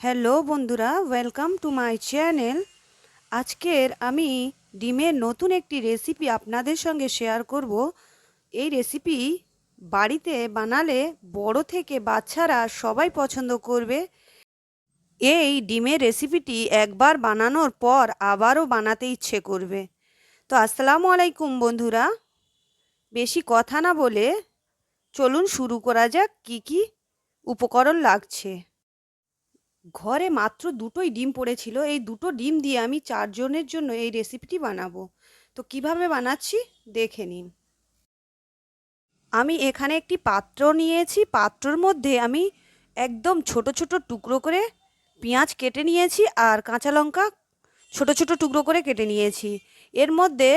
Hello বন্ধুরা welcome to my channel আজকের আমি ডিমের নতুন একটি রেসিপি আপনাদের সঙ্গে শেয়ার করব। এই রেসিপি বাড়িতে বানালে বড় থেকে বাচ্চারা সবাই পছন্দ করবে। এই ডিমের রেসিপিটি একবার বানানোর পর আবারও বানাতে ইচ্ছে করবে। তো আসসালামু আলাইকুম বন্ধুরা। বেশি কথা না বলে চলুন শুরু করা যাক, কি কি উপকরণ লাগছে। ঘরে মাত্র দুটোই ডিম পড়েছিল। এই দুটো ডিম দিয়ে আমি চারজনের জন্য এই রেসিপিটি বানাবো। তো কীভাবে বানাচ্ছি? দেখে নিন। আমি এখানে একটি পাত্র নিয়েছি। পাত্রর মধ্যে আমি একদম ছোট ছোট টুকরো করে পেঁয়াজ কেটে নিয়েছি আর কাঁচা লঙ্কা ছোট ছোট টুকরো করে কেটে নিয়েছি। এর মধ্যে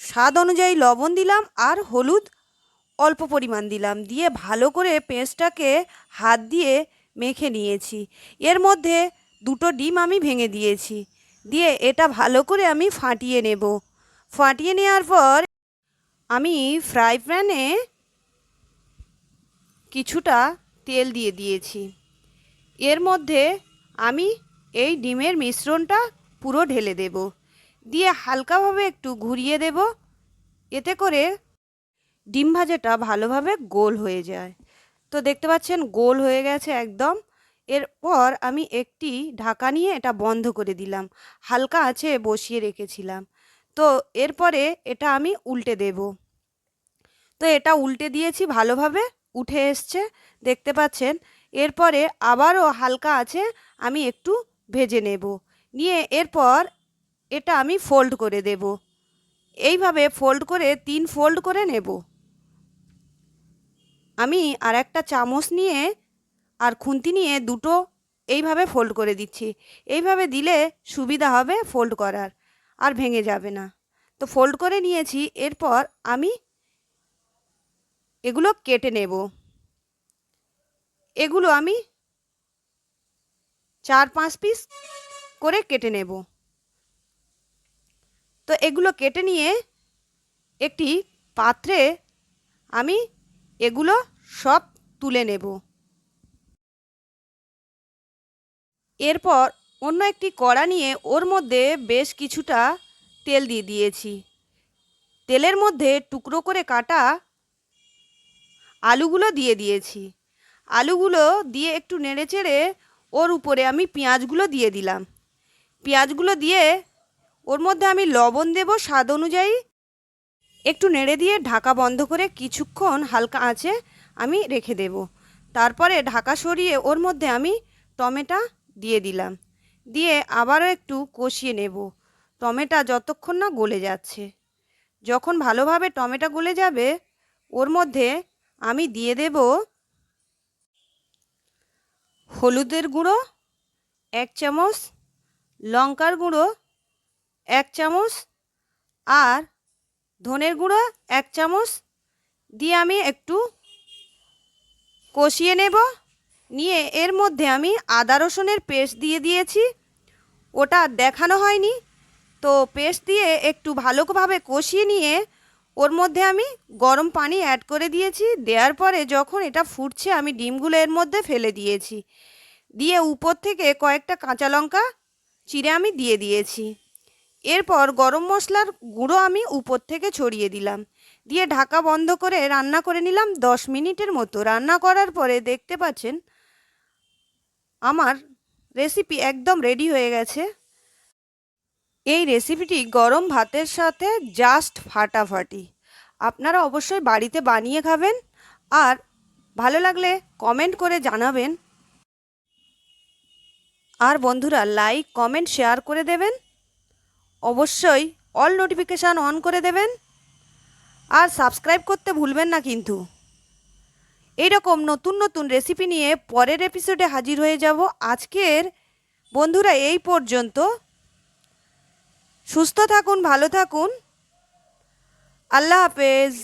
স্বাদ অনুযায়ী লবণ দিলাম আর হলুদ অল্প পরিমাণ দিলাম। দিয়ে ভালো করে পেঁয়াজটাকে হাত দিয়ে মেখে নিয়েছি। এর মধ্যে দুটো ডিম আমি ভেঙে দিয়েছি। দিয়ে এটা ভালো করে আমি ফাটিয়ে নেব। ফাটিয়ে নেওয়ার পর আমি ফ্রাই প্যানে কিছুটা তেল দিয়ে দিয়েছি। এর মধ্যে আমি এই ডিমের মিশ্রণটা পুরো ঢেলে দেব। দিয়ে হালকাভাবে একটু ঘুরিয়ে দেব। এতে করে ডিম ভাজাটা ভালোভাবে গোল হয়ে যায়। তো দেখতে পাচ্ছেন গোল হয়ে গেছে একদম। এরপর আমি একটি ঢাকা নিয়ে এটা বন্ধ করে দিলাম। হালকা আছে বসিয়ে রেখেছিলাম। তো এরপরে এটা আমি উল্টে দেব। তো এটা উল্টে দিয়েছি ভালোভাবে, উঠে এসছে, দেখতে পাচ্ছেন। এরপরে আবারও হালকা আছে, আমি একটু ভেজে নেব। নিয়ে এরপর এটা আমি ফোল্ড করে দেব। এইভাবে ফোল্ড করে, তিন ফোল্ড করে নেব। আমি আর একটা চামচ নিয়ে আর খুন্তি নিয়ে দুটো এইভাবে ফোল্ড করে দিচ্ছি। এইভাবে দিলে সুবিধা হবে ফোল্ড করার, আর ভেঙে যাবে না। তো ফোল্ড করে নিয়েছি, এরপর আমি এগুলো কেটে নেব। এগুলো আমি চার পাঁচ পিস করে কেটে নেব। তো এগুলো কেটে নিয়ে একটি পাত্রে আমি এগুলো সব তুলে নেব। এরপর অন্য একটি কড়া নিয়ে ওর মধ্যে বেশ কিছুটা তেল দিয়ে দিয়েছি। তেলের মধ্যে টুকরো করে কাটা আলুগুলো দিয়ে দিয়েছি। আলুগুলো দিয়ে একটু নেড়ে চেড়ে ওর উপরে আমি পেঁয়াজগুলো দিয়ে দিলাম। পেঁয়াজগুলো দিয়ে ওর মধ্যে আমি লবণ দেব স্বাদ অনুযায়ী। একটু নেড়ে দিয়ে ঢাকা বন্ধ করে কিছুক্ষণ হালকা আঁচে আমি রেখে দেব। তারপরে ঢাকা সরিয়ে ওর মধ্যে আমি টমেটো দিয়ে দিলাম। দিয়ে আবারও একটু কষিয়ে নেব। টমেটা যতক্ষণ না গলে যাচ্ছে। যখন ভালোভাবে টমেটো গলে যাবে, ওর মধ্যে আমি দিয়ে দেব হলুদের গুঁড়ো, এক চামচ লঙ্কার গুঁড়ো, এক চামচ আর ধনের গুঁড়ো, এক চামচ দিয়ে আমি একটু কষিয়ে নেব। নিয়ে এর মধ্যে আমি আদা রসুনের পেস্ট দিয়ে দিয়েছি। ওটা দেখানো হয়নি। তো পেস্ট দিয়ে একটু ভালোভাবে কষিয়ে নিয়ে ওর মধ্যে আমি গরম পানি অ্যাড করে দিয়েছি। দেওয়ার পরে যখন এটা ফুটছে, আমি ডিমগুলো এর মধ্যে ফেলে দিয়েছি। দিয়ে উপর থেকে কয়েকটা কাঁচা লঙ্কা, চিড়ে আমি দিয়ে দিয়েছি। এরপর গরম মশলার গুঁড়ো আমি উপর থেকে ছড়িয়ে দিলাম। দিয়ে ঢাকা বন্ধ করে রান্না করে নিলাম দশ মিনিটের মতো। রান্না করার পরে দেখতে পাচ্ছেন, আমার রেসিপি একদম রেডি হয়ে গেছে। এই রেসিপিটি গরম ভাতের সাথে জাস্ট ফাটাফাটি। আপনারা অবশ্যই বাড়িতে বানিয়ে খাবেন। আর ভালো লাগলে কমেন্ট করে জানাবেন। আর বন্ধুরা লাইক কমেন্ট শেয়ার করে দেবেন। অবশ্যই অল নোটিফিকেশান অন করে দেবেন। আর সাবস্ক্রাইব করতে ভুলবেন না কিন্তু। এইরকম নতুন নতুন রেসিপি নিয়ে পরের এপিসোডে হাজির হয়ে যাব আজকের। বন্ধুরা, এই পর্যন্ত। সুস্থ থাকুন, ভালো থাকুন। আল্লাহ হাফেজ।